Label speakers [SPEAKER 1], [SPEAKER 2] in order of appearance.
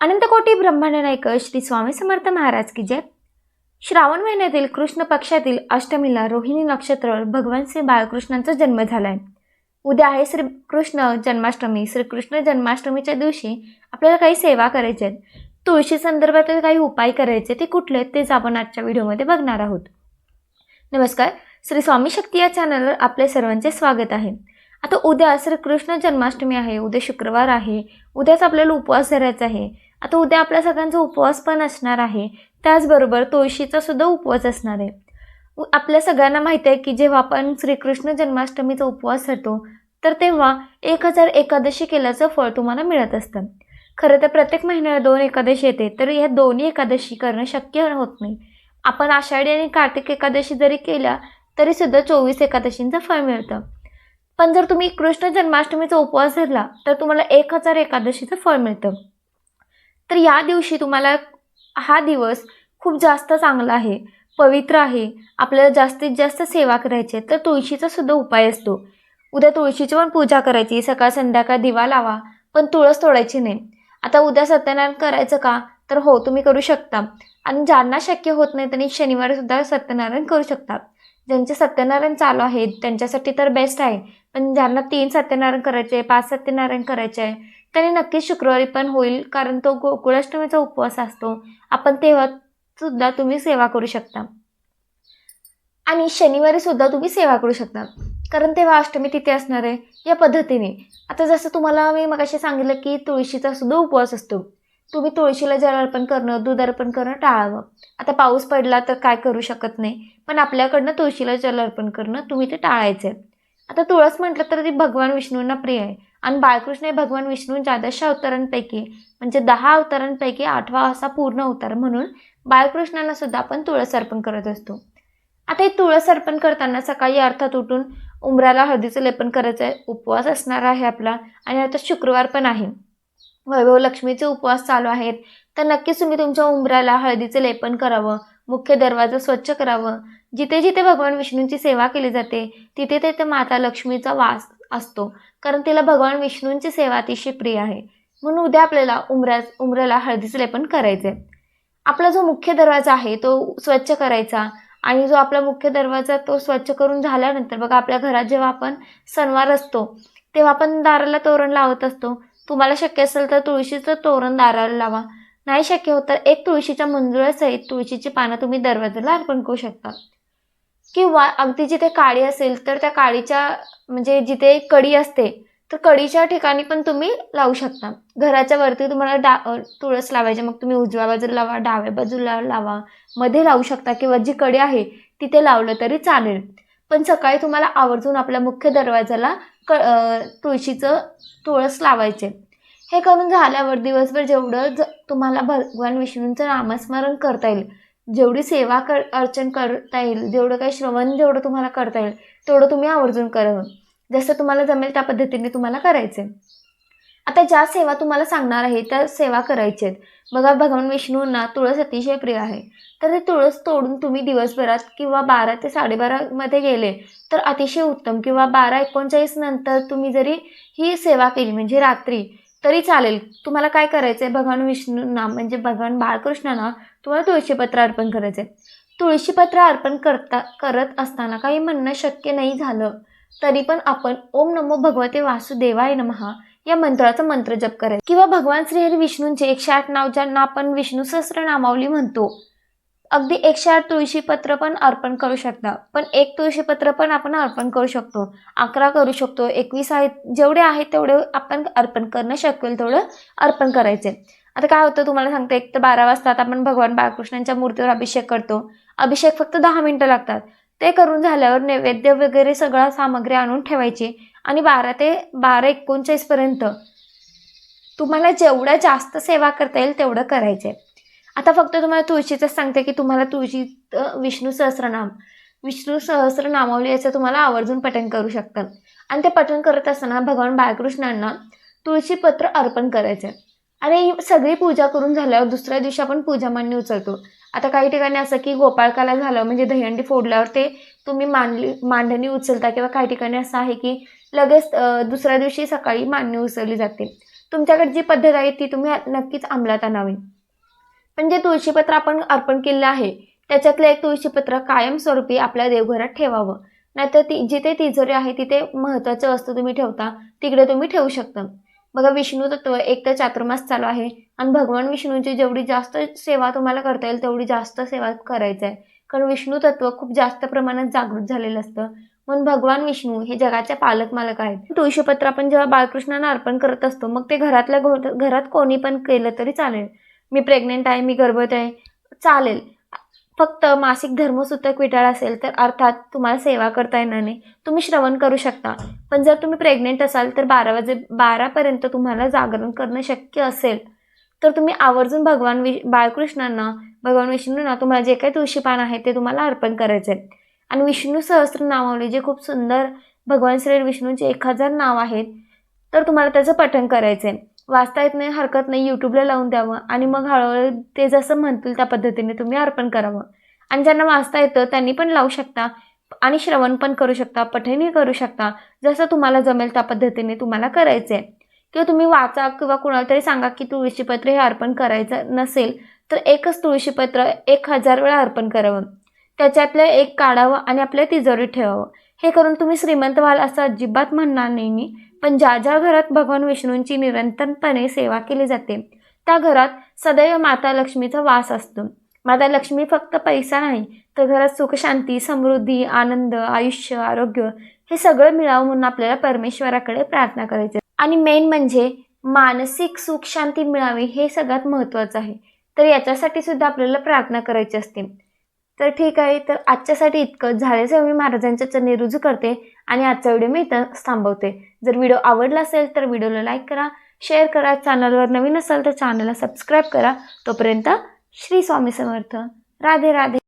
[SPEAKER 1] अनंतकोटी ब्रह्मांड नायक श्री स्वामी समर्थ महाराज की जय. श्रावण महिन्यातील कृष्ण पक्षातील अष्टमीला रोहिणी नक्षत्रावर भगवान श्री बाळकृष्णांचा जन्म झाला आहे उद्या आहे श्रीकृष्ण जन्माष्टमी. श्रीकृष्ण जन्माष्टमीच्या दिवशी आपल्याला काही सेवा करायच्या आहेत. तुळशी संदर्भातील काही उपाय करायचे ते कुठले आहेत तेच आपण आजच्या व्हिडिओमध्ये बघणार आहोत. नमस्कार. श्री स्वामी शक्ती या चॅनलवर आपले सर्वांचे स्वागत आहे. आता उद्या श्रीकृष्ण जन्माष्टमी आहे. उद्या शुक्रवार आहे. उद्याच आपल्याला उपवास धरायचा आहे. आता उद्या आपल्या सगळ्यांचा उपवास पण असणार आहे. त्याचबरोबर तुळशीचा सुद्धा उपवास असणार आहे. आपल्या सगळ्यांना माहिती आहे की जेव्हा आपण श्रीकृष्ण जन्माष्टमीचा उपवास धरतो तर तेव्हा एक हजार एकादशी केल्याचं फळ तुम्हाला मिळत असतं. खरं तर प्रत्येक महिन्याला दोन एकादशी येते तर ह्या दोन्ही एकादशी करणं शक्य होत नाही. आपण आषाढी आणि कार्तिक एकादशी जरी केल्या तरीसुद्धा चोवीस एकादशींचं फळ मिळतं. पण जर तुम्ही कृष्ण जन्माष्टमीचा उपवास धरला तर तुम्हाला एक हजार एकादशीचं फळ मिळतं. तर या दिवशी तुम्हाला हा दिवस खूप जास्त चांगला आहे पवित्र आहे. आपल्याला जास्तीत जास्त सेवा करायची आहे तर तुळशीचा सुद्धा उपाय असतो. उद्या तुळशीची पण पूजा करायची सकाळ संध्याकाळ दिवा लावा पण तुळस तोडायची नाही. आता उद्या सत्यनारायण करायचं का? तर हो तुम्ही करू शकता. आणि ज्यांना शक्य होत नाही त्यांनी शनिवारी सुद्धा सत्यनारायण करू शकतात ज्यांचे सत्यनारायण चालू आहेत त्यांच्यासाठी तर बेस्ट आहे. पण ज्यांना तीन सत्यनारायण करायचे आहे पाच सत्यनारायण करायचे आहे त्यांनी नक्कीच शुक्रवारी पण होईल कारण तो गोकुळाष्टमीचा उपवास असतो. आपण तेव्हा सुद्धा तुम्ही सेवा करू शकता. आणि शनिवारी सुद्धा तुम्ही सेवा करू शकता. कारण तेव्हा अष्टमी तिथे असणार आहे या पद्धतीने. आता जसं तुम्हाला मी मगाशी सांगितलं की तुळशीचा सुद्धा उपवास असतो. तुम्ही तुळशीला जल अर्पण करणं दूध अर्पण करणं टाळावं. आता पाऊस पडला तर काय करू शकत नाही. पण आपल्याकडनं तुळशीला जल अर्पण करणं तुम्ही ते टाळायचं आहे आता तुळस म्हटलं तर ती भगवान विष्णूंना प्रिय आहे. आणि बाळकृष्ण हे भगवान विष्णू दश अवतारांपैकी म्हणजे दहा अवतारांपैकी आठवा असा पूर्ण अवतार म्हणून बाळकृष्णांना सुद्धा आपण तुळस अर्पण करत असतो. आता हे तुळस अर्पण करताना सकाळी अर्थात उठून उंबराला हळदीचं लेपन करायचं आहे. उपवास असणार आहे आपला आणि आता शुक्रवार पण आहे. वैभव लक्ष्मीचे उपवास चालू आहेत. तर नक्कीच तुम्ही तुमच्या उंबराला हळदीचं लेपन करावं मुख्य दरवाजा स्वच्छ करावं. जिथे जिथे भगवान विष्णूंची सेवा केली जाते तिथे तिथे माता लक्ष्मीचा वास असतो. कारण तिला भगवान विष्णूंची सेवा अतिशय प्रिय आहे. म्हणून उद्या आपल्याला उमऱ्या उमऱ्याला हळदीचं लेपन करायचं आहे आपला जो मुख्य दरवाजा आहे तो स्वच्छ करायचा आणि जो आपला मुख्य दरवाजा तो स्वच्छ करून झाल्यानंतर बघा आपल्या घरात जेव्हा आपण सणवार असतो तेव्हा आपण दाराला तोरण लावत असतो. तुम्हाला शक्य असेल तर तुळशीचं तोरण दाराला लावा. नाही शक्य होत तर एक तुळशीच्या मंजुळासहित तुळशीची पानं तुम्ही दरवाजाला अर्पण करू शकता. किंवा अगदी जिथे काळी असेल तर त्या काळीच्या म्हणजे जिथे कडी असते तर कडीच्या ठिकाणी पण तुम्ही लावू शकता. घराच्या वरती तुम्हाला डा तुळस लावायची मग तुम्ही उजव्या बाजूला लावा डाव्या बाजूला लावा मध्ये लावू शकता किंवा जी कडी आहे तिथे लावलं तरी चालेल. पण सकाळी तुम्हाला आवर्जून आपल्या मुख्य दरवाजाला क तुळशीचं तुळस लावायचे. हे करून झाल्यावर दिवसभर जेवढं ज तुम्हाला भगवान विष्णूंचं नामस्मरण करता येईल जेवढी सेवा कर अर्चन करता येईल जेवढं काही श्रवण जेवढं तुम्हाला करता येईल तेवढं तुम्ही आवर्जून करावं जसं तुम्हाला जमेल त्या पद्धतीने तुम्हाला करायचे आता ज्या सेवा तुम्हाला सांगणार आहे त्या सेवा करायच्या आहेत. बघा भगवान विष्णूंना तुळस अतिशय प्रिय आहे. तर ते तुळस तोडून तुम्ही दिवसभरात किंवा बारा ते साडेबारामध्ये गेले तर अतिशय उत्तम. किंवा बारा एकोणचाळीस नंतर तुम्ही जरी ही सेवा केली म्हणजे रात्री तरी चालेल. तुम्हाला काय करायचं आहे भगवान विष्णूंना म्हणजे भगवान बाळकृष्णांना तुम्हाला तुळशीपत्र अर्पण करायचं आहे तुळशीपत्र अर्पण करता करत असताना काही म्हणणं शक्य नाही झालं. तरी पण आपण ओम नमो भगवते वासुदेवाय नमहा या मंत्राचा मंत्र जप करायचा किंवा भगवान श्रीहरी विष्णूंचे एकशे आठ नाव ज्यांना आपण विष्णू सहस्त्र नामावली म्हणतो अगदी एकशे आठ तुळशीपत्र पण अर्पण करू शकता. पण एक तुळशीपत्र पण आपण अर्पण करू शकतो. अकरा करू शकतो. एकवीस आहेत. जेवढे आहेत तेवढे आपण अर्पण करणं शक्य होईल तेवढं अर्पण करायचे. आता काय होतं तुम्हाला सांगते. एक तर बारा वाजता आपण भगवान बाळकृष्णांच्या मूर्तीवर अभिषेक करतो. अभिषेक फक्त दहा मिनटं लागतात. ते करून झाल्यावर नैवेद्य वगैरे सगळं सामग्री आणून ठेवायची. आणि बारा ते बारा एकोणचाळीसपर्यंत तुम्हाला जेवढं जास्त सेवा करता येईल तेवढं करायचे आता फक्त तुम्हाला तुळशीचंच सांगते की तुम्हाला तुळशी विष्णू सहस्रनाम विष्णू सहस्रनामावली याचं तुम्हाला आवर्जून पठण करू शकतात. आणि ते पठण करत असताना भगवान बाळकृष्णांना तुळशीपत्र अर्पण करायचं. आणि सगळी पूजा करून झाल्यावर दुसऱ्या दिवशी आपण पूजा मांडणी उचलतो. आता काही ठिकाणी असं की गोपाळकाला झालं म्हणजे दहीहंडी फोडल्यावर ते तुम्ही मांडली मांडणी उचलता किंवा काही ठिकाणी असं आहे की लगेच दुसऱ्या दिवशी सकाळी मांडणी उचलली जाते. तुमच्याकडे जी पद्धत आहे ती तुम्ही नक्कीच अंमलात आणावी. पण जे तुळशीपत्र आपण अर्पण केलेलं आहे. त्याच्यातलं एक तुळशीपत्र कायमस्वरूपी आपल्या देवघरात ठेवावं. नाहीतर ती जिथे तिजोरी आहे तिथे महत्त्वाच्या वस्तू तुम्ही ठेवता तिकडे तुम्ही ठेवू शकता. बघा विष्णू तत्व एक तर चातुर्मास चालू आहे. आणि भगवान विष्णूची जेवढी जास्त सेवा तुम्हाला करता येईल तेवढी जास्त सेवा करायचं आहे कारण विष्णू तत्व खूप जास्त प्रमाणात जागृत झालेलं असतं. म्हणून भगवान विष्णू हे जगाचे पालक मालक आहेत. तुळशीपत्र आपण जेव्हा बाळकृष्णांना अर्पण करत असतो मग ते घरातल्या घरात कोणी पण केलं तरी चालेल. मी प्रेग्नेंट आहे मी गर्भवत आहे चालेल. फक्त मासिक धर्मसूतक विटाळ असेल तर अर्थात तुम्हाला सेवा करता येणार नाही. तुम्ही श्रवण करू शकता. पण जर तुम्ही प्रेग्नेंट असाल तर बारा वाजे बारापर्यंत तुम्हाला जागरण करणं शक्य असेल. तर तुम्ही आवर्जून भगवान वि बाळकृष्णांना भगवान विष्णूंना तुम्हाला जे काही तुळशीपान आहे ते तुम्हाला अर्पण करायचे आहे आणि विष्णू सहस्त्र नावावली जे खूप सुंदर भगवान श्री विष्णूचे एक हजार नाव आहेत. तर तुम्हाला त्याचं पठण करायचं आहे वाचता येत नाही हरकत नाही यूट्यूबला लावून द्यावं. आणि मग हळूहळू ते जसं म्हणतील त्या पद्धतीने तुम्ही अर्पण करावं. आणि ज्यांना वाचता येतं त्यांनी पण लावू शकता आणि श्रवण पण करू शकता पठणही करू शकता. जसं तुम्हाला जमेल त्या पद्धतीने तुम्हाला करायचं आहे किंवा तुम्ही वाचा किंवा कुणाला तरी सांगा की तुळशीपत्र हे अर्पण करायचं नसेल तर एकच तुळशीपत्र एक हजार वेळा अर्पण करावं. त्याच्यातलं एक काढावं आणि आपल्या तिजोरीत ठेवावं. हे करून तुम्ही श्रीमंत व्हाल असं अजिबात म्हणणार नाही मी. पण ज्या ज्या घरात भगवान विष्णूंची निरंतरपणे सेवा केली जाते त्या घरात सदैव माता लक्ष्मीचा वास असतो. माता लक्ष्मी फक्त पैसा नाही तर घरात सुखशांती समृद्धी आनंद आयुष्य आरोग्य हे सगळं मिळावं म्हणून आपल्याला परमेश्वराकडे प्रार्थना करायची. आणि मेन म्हणजे मानसिक सुख शांती मिळावी हे सगळ्यात महत्त्वाचं आहे. तर याच्यासाठी सुद्धा आपल्याला प्रार्थना करायची असते. तर ठीक आहे तर आजच्यासाठी इतकं. झाल्याचं मी महाराजांच्या चरणी रुजू करते आणि आजचा व्हिडिओ मी इथं थांबवते. जर व्हिडिओ आवडला असेल तर व्हिडिओला लाईक करा शेअर करा. चॅनलवर नवीन असाल तर चॅनलला सबस्क्राईब करा. तोपर्यंत श्री स्वामी समर्थ. राधे राधे.